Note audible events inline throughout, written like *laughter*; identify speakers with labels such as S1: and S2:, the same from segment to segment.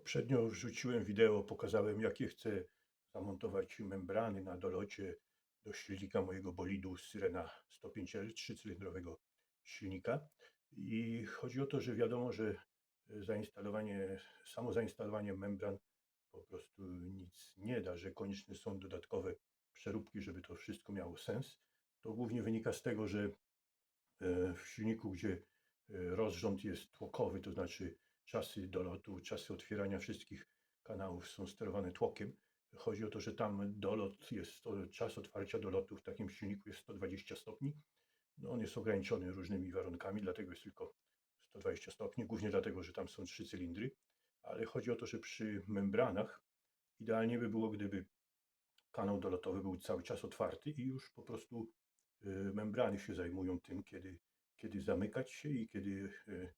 S1: Poprzednio wrzuciłem wideo, pokazałem jakie chcę zamontować membrany na dolocie do silnika mojego bolidu Syrena 105L trzycylindrowego silnika. I chodzi o to, że wiadomo, że zainstalowanie, samo zainstalowanie membran po prostu nic nie da, że konieczne są dodatkowe przeróbki, żeby to wszystko miało sens. To głównie wynika z tego, że e, w silniku, gdzie e, rozrząd jest tłokowy, to znaczy czasy dolotu, czasy otwierania wszystkich kanałów są sterowane tłokiem. Chodzi o to, że tam dolot jest, czas otwarcia dolotu w takim silniku jest 120 stopni. No on jest ograniczony różnymi warunkami, dlatego jest tylko 120 stopni, głównie dlatego, że tam są trzy cylindry, ale chodzi o to, że przy membranach idealnie by było, gdyby kanał dolotowy był cały czas otwarty i już po prostu y, membrany się zajmują tym, kiedy, kiedy zamykać się i kiedy y,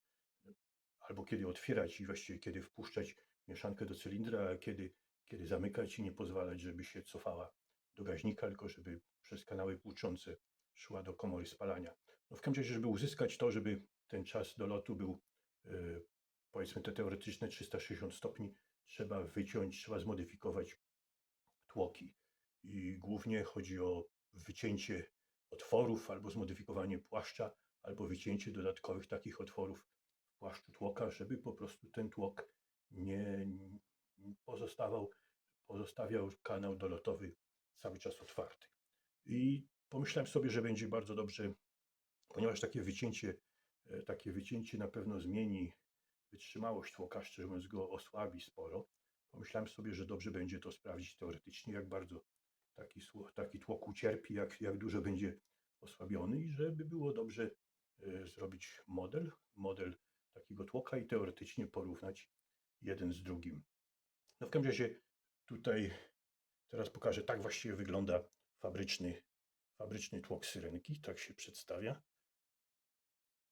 S1: albo kiedy otwierać i właściwie kiedy wpuszczać mieszankę do cylindra, a kiedy, kiedy zamykać i nie pozwalać, żeby się cofała do gaźnika, tylko żeby przez kanały płuczące szła do komory spalania. No w każdym razie, żeby uzyskać to, żeby ten czas dolotu był e, powiedzmy te teoretyczne 360 stopni, trzeba wyciąć, trzeba zmodyfikować tłoki. I głównie chodzi o wycięcie otworów albo zmodyfikowanie płaszcza, albo wycięcie dodatkowych takich otworów płaszczu tłoka, żeby po prostu ten tłok nie pozostawał, pozostawiał kanał dolotowy cały czas otwarty. I pomyślałem sobie, że będzie bardzo dobrze, ponieważ takie wycięcie, e, takie wycięcie na pewno zmieni wytrzymałość tłoka, szczerze mówiąc go osłabi sporo. Pomyślałem sobie, że dobrze będzie to sprawdzić teoretycznie, jak bardzo taki, taki tłok ucierpi, jak, jak dużo będzie osłabiony i żeby było dobrze e, zrobić model, model takiego tłoka i teoretycznie porównać jeden z drugim. No w każdym razie tutaj teraz pokażę, tak właściwie wygląda fabryczny, fabryczny tłok syrenki, tak się przedstawia.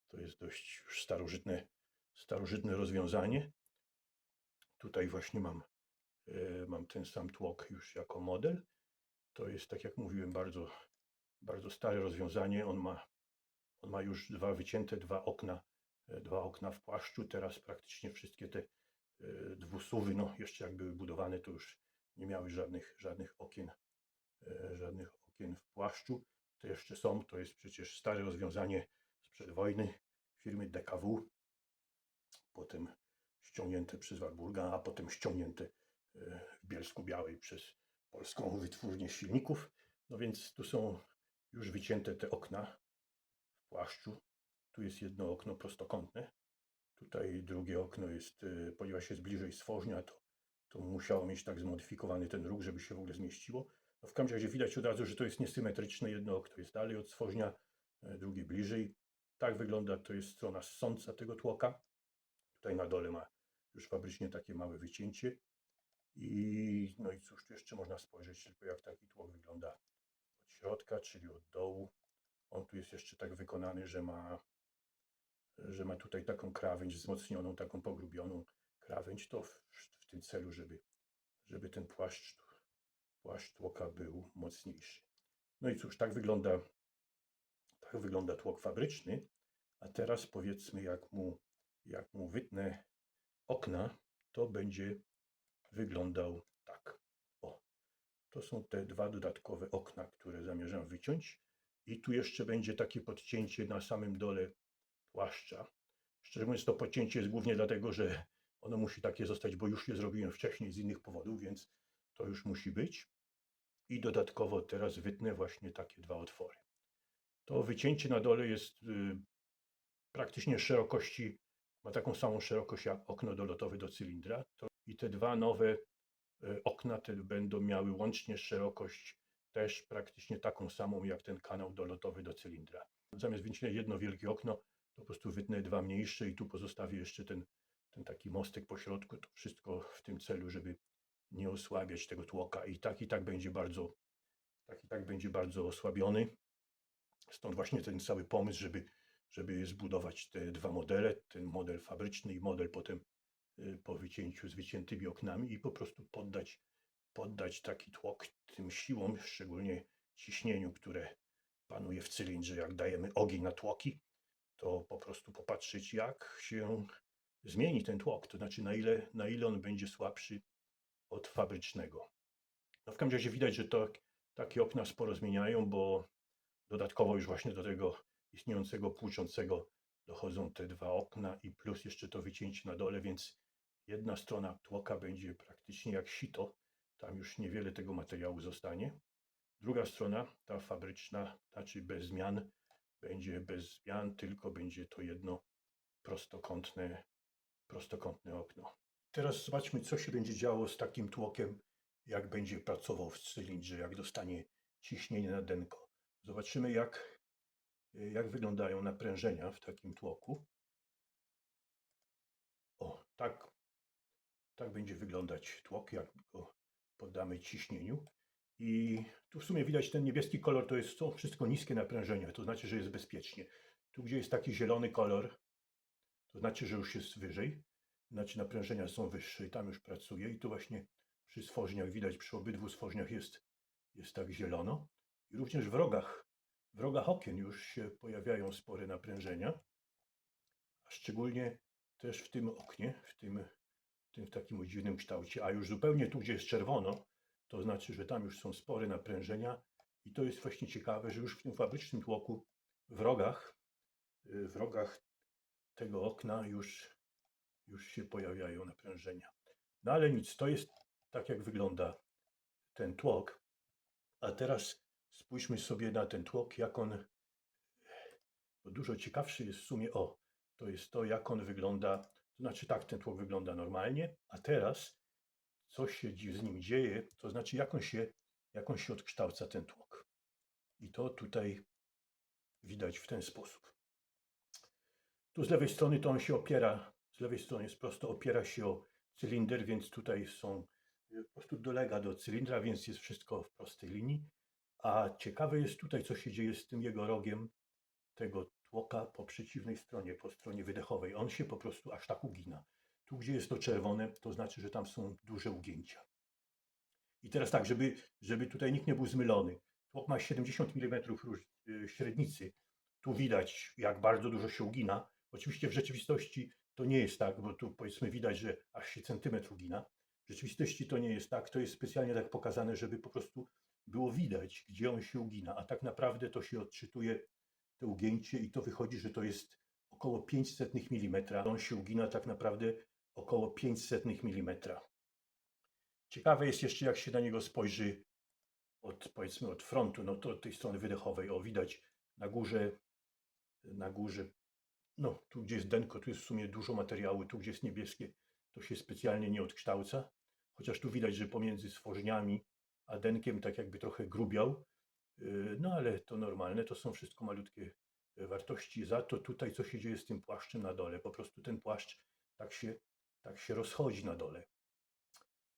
S1: To jest dość już starożytne, starożytne rozwiązanie. Tutaj właśnie mam, e, mam ten sam tłok już jako model. To jest, tak jak mówiłem, bardzo, bardzo stare rozwiązanie. On ma, on ma już dwa wycięte, dwa okna, dwa okna w płaszczu. Teraz praktycznie wszystkie te e, dwusuwy, no jeszcze jak były budowane, to już nie miały żadnych, żadnych okien, e, żadnych okien w płaszczu. To jeszcze są, to jest przecież stare rozwiązanie sprzed wojny firmy DKW, potem ściągnięte przez Warburga, a potem ściągnięte e, w Bielsku Białej przez polską wytwórnię silników. No więc tu są już wycięte te okna w płaszczu. Tu jest jedno okno prostokątne. Tutaj drugie okno jest, e, ponieważ jest bliżej stworznia, to, to musiało mieć tak zmodyfikowany ten róg, żeby się w ogóle zmieściło. No w każdym razie widać od razu, że to jest niesymetryczne. Jedno okno jest dalej od stworznia, e, drugie bliżej. Tak wygląda, to jest strona ssąca tego tłoka. Tutaj na dole ma już fabrycznie takie małe wycięcie. I no i cóż, tu jeszcze można spojrzeć tylko jak taki tłok wygląda od środka, czyli od dołu. On tu jest jeszcze tak wykonany, że ma, że ma tutaj taką krawędź wzmocnioną, taką pogrubioną krawędź. To w, w tym celu, żeby, żeby ten płaszcz, płaszcz tłoka był mocniejszy. No i cóż, tak wygląda, tak wygląda tłok fabryczny. A teraz powiedzmy, jak mu, jak mu wytnę okna, to będzie wyglądał tak. O, to są te dwa dodatkowe okna, które zamierzam wyciąć. I tu jeszcze będzie takie podcięcie na samym dole płaszcza. Szczerze mówiąc, to podcięcie jest głównie dlatego, że ono musi takie zostać, bo już je zrobiłem wcześniej z innych powodów, więc to już musi być. I dodatkowo teraz wytnę właśnie takie dwa otwory. To wycięcie na dole jest y, praktycznie szerokości, ma taką samą szerokość jak okno dolotowe do cylindra. To, I te dwa nowe y, okna te będą miały łącznie szerokość też praktycznie taką samą jak ten kanał dolotowy do cylindra. Zamiast wyciąć jedno wielkie okno, to po prostu wytnę dwa mniejsze i tu pozostawię jeszcze ten, ten taki mostek po środku. To wszystko w tym celu, żeby nie osłabiać tego tłoka. I tak i tak będzie bardzo, tak i tak będzie bardzo osłabiony. Stąd właśnie ten cały pomysł, żeby, żeby zbudować te dwa modele, ten model fabryczny i model potem y, po wycięciu z wyciętymi oknami i po prostu poddać, poddać taki tłok tym siłom, szczególnie ciśnieniu, które panuje w cylindrze. Jak dajemy ogień na tłoki, to po prostu popatrzeć, jak się zmieni ten tłok, to znaczy na ile, na ile on będzie słabszy od fabrycznego. No w każdym razie widać, że to, takie okna sporo zmieniają, bo dodatkowo już właśnie do tego istniejącego płuczącego dochodzą te dwa okna i plus jeszcze to wycięcie na dole, więc jedna strona tłoka będzie praktycznie jak sito, tam już niewiele tego materiału zostanie. Druga strona, ta fabryczna, znaczy bez zmian, będzie bez zmian, tylko będzie to jedno prostokątne, prostokątne okno. Teraz zobaczmy, co się będzie działo z takim tłokiem, jak będzie pracował w cylindrze, jak dostanie ciśnienie na denko. Zobaczymy, jak, jak wyglądają naprężenia w takim tłoku. O, tak, tak będzie wyglądać tłok, jak go poddamy ciśnieniu. I tu w sumie widać ten niebieski kolor, to jest to wszystko niskie naprężenie, to znaczy, że jest bezpiecznie. Tu, gdzie jest taki zielony kolor, to znaczy, że już jest wyżej, znaczy naprężenia są wyższe i tam już pracuje. I tu właśnie przy stworzeniach widać, przy obydwu stworzeniach jest, jest tak zielono. I również w rogach, w rogach okien już się pojawiają spore naprężenia, a szczególnie też w tym oknie, w tym, w tym w takim dziwnym kształcie, a już zupełnie tu, gdzie jest czerwono, to znaczy, że tam już są spore naprężenia i to jest właśnie ciekawe, że już w tym fabrycznym tłoku w rogach, y, w rogach tego okna już, już się pojawiają naprężenia. No ale nic, to jest tak, jak wygląda ten tłok. A teraz spójrzmy sobie na ten tłok, jak on, bo dużo ciekawszy jest w sumie, o, to jest to, jak on wygląda, to znaczy tak, ten tłok wygląda normalnie, a teraz co się z nim dzieje, to znaczy jak on się, jak on się odkształca ten tłok. I to tutaj widać w ten sposób. Tu z lewej strony to on się opiera, z lewej strony jest prosto, opiera się o cylinder, więc tutaj są, y, po prostu dolega do cylindra, więc jest wszystko w prostej linii. A ciekawe jest tutaj, co się dzieje z tym jego rogiem tego tłoka po przeciwnej stronie, po stronie wydechowej. On się po prostu aż tak ugina. Tu, gdzie jest to czerwone, to znaczy, że tam są duże ugięcia. I teraz tak, żeby, żeby tutaj nikt nie był zmylony. Tłok ma 70 mm y, średnicy. Tu widać, jak bardzo dużo się ugina. Oczywiście w rzeczywistości to nie jest tak, bo tu powiedzmy widać, że aż się centymetr ugina. W rzeczywistości to nie jest tak. To jest specjalnie tak pokazane, żeby po prostu było widać, gdzie on się ugina. A tak naprawdę to się odczytuje to ugięcie i to wychodzi, że to jest około 500 mm. On się ugina tak naprawdę około 500 mm. Ciekawe jest jeszcze, jak się na niego spojrzy od, powiedzmy, od frontu, no to od tej strony wydechowej. O, widać na górze, na górze, no tu gdzie jest denko, tu jest w sumie dużo materiału, tu gdzie jest niebieskie, to się specjalnie nie odkształca. Chociaż tu widać, że pomiędzy stworzeniami a denkiem tak jakby trochę grubiał. Yy, No ale to normalne, to są wszystko malutkie e, wartości. Za to tutaj, co się dzieje z tym płaszczem na dole, po prostu ten płaszcz tak się, tak się rozchodzi na dole.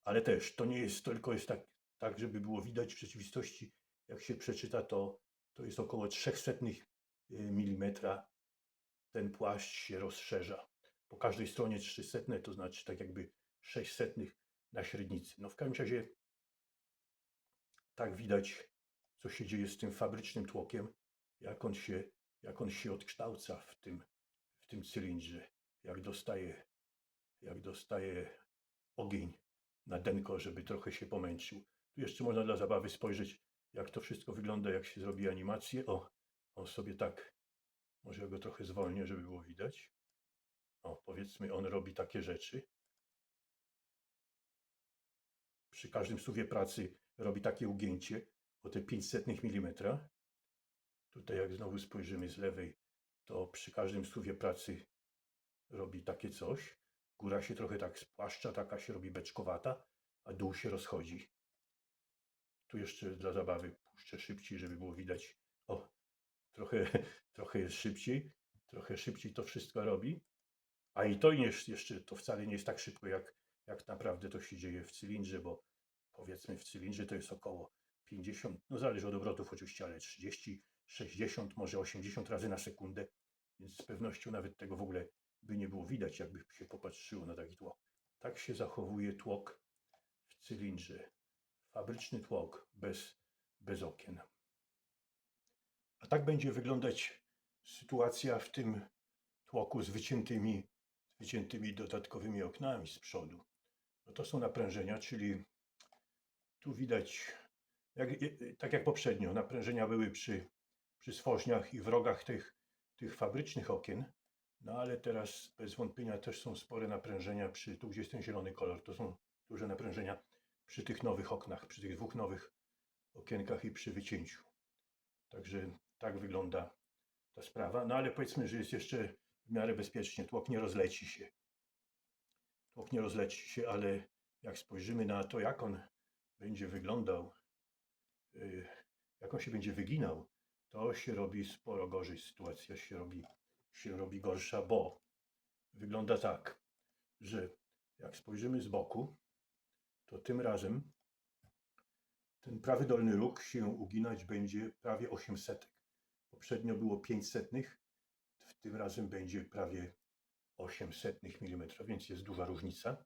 S1: Ale też to nie jest tylko jest tak, tak, żeby było widać w rzeczywistości, jak się przeczyta, to, to jest około 300 mm ten płaszcz się rozszerza. Po każdej stronie 300, to znaczy tak jakby 600 na średnicy. No w każdym razie tak widać, co się dzieje z tym fabrycznym tłokiem, jak on się, jak on się odkształca w tym, w tym cylindrze, jak dostaje, jak dostaje ogień na denko, żeby trochę się pomęczył. Tu jeszcze można dla zabawy spojrzeć, jak to wszystko wygląda, jak się zrobi animację. O, on sobie tak, może go trochę zwolnię, żeby było widać. O, powiedzmy, on robi takie rzeczy. Przy każdym suwie pracy robi takie ugięcie o te 500 mm. Tutaj jak znowu spojrzymy z lewej, to przy każdym suwie pracy robi takie coś. Góra się trochę tak spłaszcza, taka się robi beczkowata, a dół się rozchodzi. Tu jeszcze dla zabawy puszczę szybciej, żeby było widać. O, trochę, *laughs* trochę jest szybciej, trochę szybciej to wszystko robi. A i to nie, jeszcze to wcale nie jest tak szybko, jak, jak naprawdę to się dzieje w cylindrze, bo powiedzmy w cylindrze to jest około 50, no zależy od obrotów oczywiście, ale 30, 60, może 80 razy na sekundę, więc z pewnością nawet tego w ogóle by nie było widać, jakby się popatrzyło na taki tłok. Tak się zachowuje tłok w cylindrze. Fabryczny tłok bez, bez okien. A tak będzie wyglądać sytuacja w tym tłoku z wyciętymi, z wyciętymi dodatkowymi oknami z przodu. No to są naprężenia, czyli tu widać, jak, tak jak poprzednio, naprężenia były przy, przy stworzniach i wrogach tych, tych fabrycznych okien, no ale teraz bez wątpienia też są spore naprężenia przy, tu gdzie jest ten zielony kolor, to są duże naprężenia przy tych nowych oknach, przy tych dwóch nowych okienkach i przy wycięciu. Także tak wygląda ta sprawa. No ale powiedzmy, że jest jeszcze w miarę bezpiecznie. Tłok nie rozleci się. Tłok nie rozleci się, ale jak spojrzymy na to, jak on będzie wyglądał, yy, jak on się będzie wyginał, to się robi sporo gorzej. Sytuacja się robi, się robi gorsza, bo wygląda tak, że jak spojrzymy z boku, to tym razem ten prawy dolny róg się uginać będzie prawie 800. Poprzednio było 500, w tym razem będzie prawie 800 mm, więc jest duża różnica.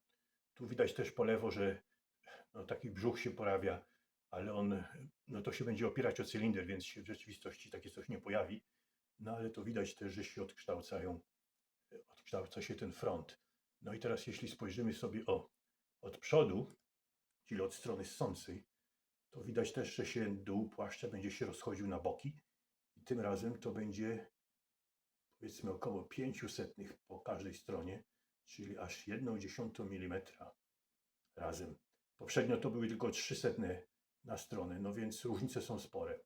S1: Tu widać też po lewo, że no, taki brzuch się pojawia, ale on, no to się będzie opierać o cylinder, więc w rzeczywistości takie coś nie pojawi. No ale to widać też, że się odkształcają, odkształca się ten front. No i teraz jeśli spojrzymy sobie o, od przodu, czyli od strony ssącej, to widać też, że się dół płaszcza będzie się rozchodził na boki i tym razem to będzie powiedzmy około 500 po każdej stronie, czyli aż 1,1 mm razem. Poprzednio to były tylko 300 na stronę, no więc różnice są spore.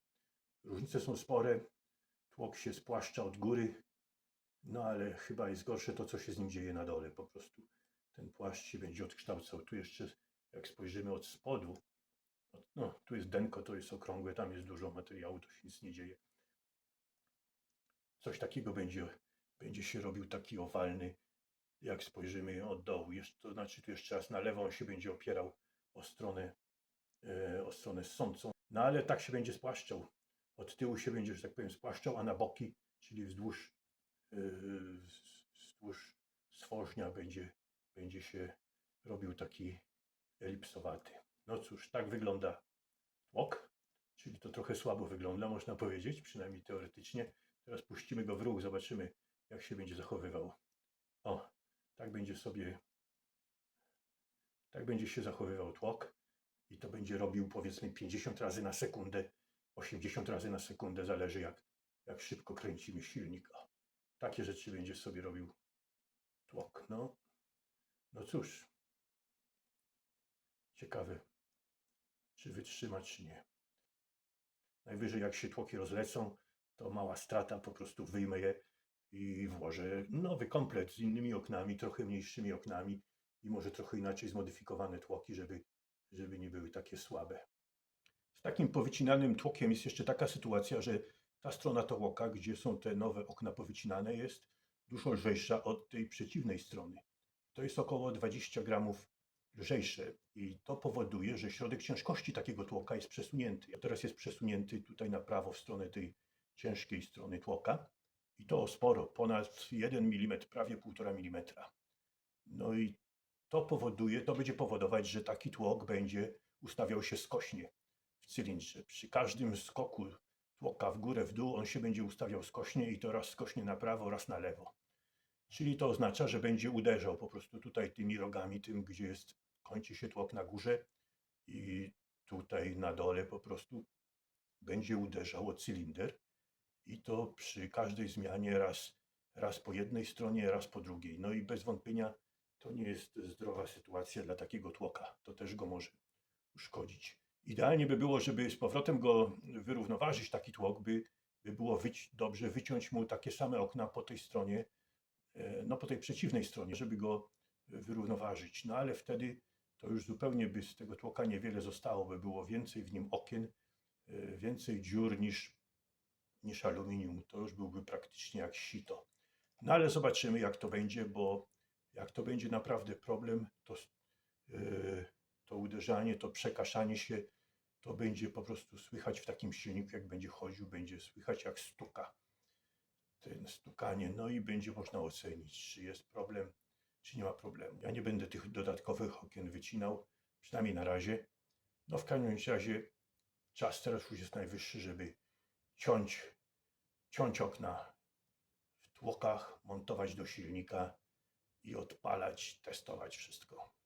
S1: Różnice są spore, tłok się spłaszcza od góry, no ale chyba jest gorsze to, co się z nim dzieje na dole. Po prostu ten płaszcz się będzie odkształcał. Tu jeszcze, jak spojrzymy od spodu, no, tu jest denko, to jest okrągłe, tam jest dużo materiału, to się nic nie dzieje. Coś takiego będzie, będzie się robił taki owalny, jak spojrzymy od dołu. To znaczy tu jeszcze raz na lewo on się będzie opierał o stronę, e, o stronę sącą. No ale tak się będzie spłaszczał. Od tyłu się będzie, że tak powiem, spłaszczał, a na boki, czyli wzdłuż, e, wzdłuż stworznia będzie, będzie się robił taki elipsowaty. No cóż, tak wygląda tłok, czyli to trochę słabo wygląda, można powiedzieć, przynajmniej teoretycznie. Teraz puścimy go w ruch, zobaczymy, jak się będzie zachowywał. O, tak będzie sobie, tak będzie się zachowywał tłok i to będzie robił powiedzmy 50 razy na sekundę, 80 razy na sekundę, zależy jak, jak szybko kręcimy silnik. O, takie rzeczy będzie sobie robił tłok. No, no cóż, ciekawe czy wytrzyma, czy nie. Najwyżej jak się tłoki rozlecą, to mała strata, po prostu wyjmę je i włożę nowy komplet z innymi oknami, trochę mniejszymi oknami i może trochę inaczej zmodyfikowane tłoki, żeby, żeby nie były takie słabe. Takim powycinanym tłokiem jest jeszcze taka sytuacja, że ta strona tłoka, gdzie są te nowe okna powycinane, jest dużo lżejsza od tej przeciwnej strony. To jest około 20 gramów lżejsze i to powoduje, że środek ciężkości takiego tłoka jest przesunięty. Teraz jest przesunięty tutaj na prawo w stronę tej ciężkiej strony tłoka i to sporo, ponad 1 mm, prawie 1,5 mm. No i to powoduje, to będzie powodować, że taki tłok będzie ustawiał się skośnie cylindrze. Przy każdym skoku tłoka w górę, w dół, on się będzie ustawiał skośnie i to raz skośnie na prawo, raz na lewo. Czyli to oznacza, że będzie uderzał po prostu tutaj tymi rogami, tym gdzie jest, kończy się tłok na górze i tutaj na dole po prostu będzie uderzał o cylinder i to przy każdej zmianie raz, raz po jednej stronie, raz po drugiej. No i bez wątpienia to nie jest zdrowa sytuacja dla takiego tłoka. To też go może uszkodzić. Idealnie by było, żeby z powrotem go wyrównoważyć, taki tłok, by, by było wyć, dobrze wyciąć mu takie same okna po tej stronie, E, no po tej przeciwnej stronie, żeby go wyrównoważyć. No ale wtedy to już zupełnie by z tego tłoka niewiele zostało, by było więcej w nim okien, e, więcej dziur niż, niż aluminium. To już byłby praktycznie jak sito. No ale zobaczymy jak to będzie, bo jak to będzie naprawdę problem, to, e, to uderzanie, to przekaszanie się, to będzie po prostu słychać w takim silniku, jak będzie chodził, będzie słychać jak stuka ten stukanie, no i będzie można ocenić, czy jest problem, czy nie ma problemu. Ja nie będę tych dodatkowych okien wycinał, przynajmniej na razie. No w każdym razie czas teraz już jest najwyższy, żeby ciąć, ciąć okna w tłokach, montować do silnika i odpalać, testować wszystko.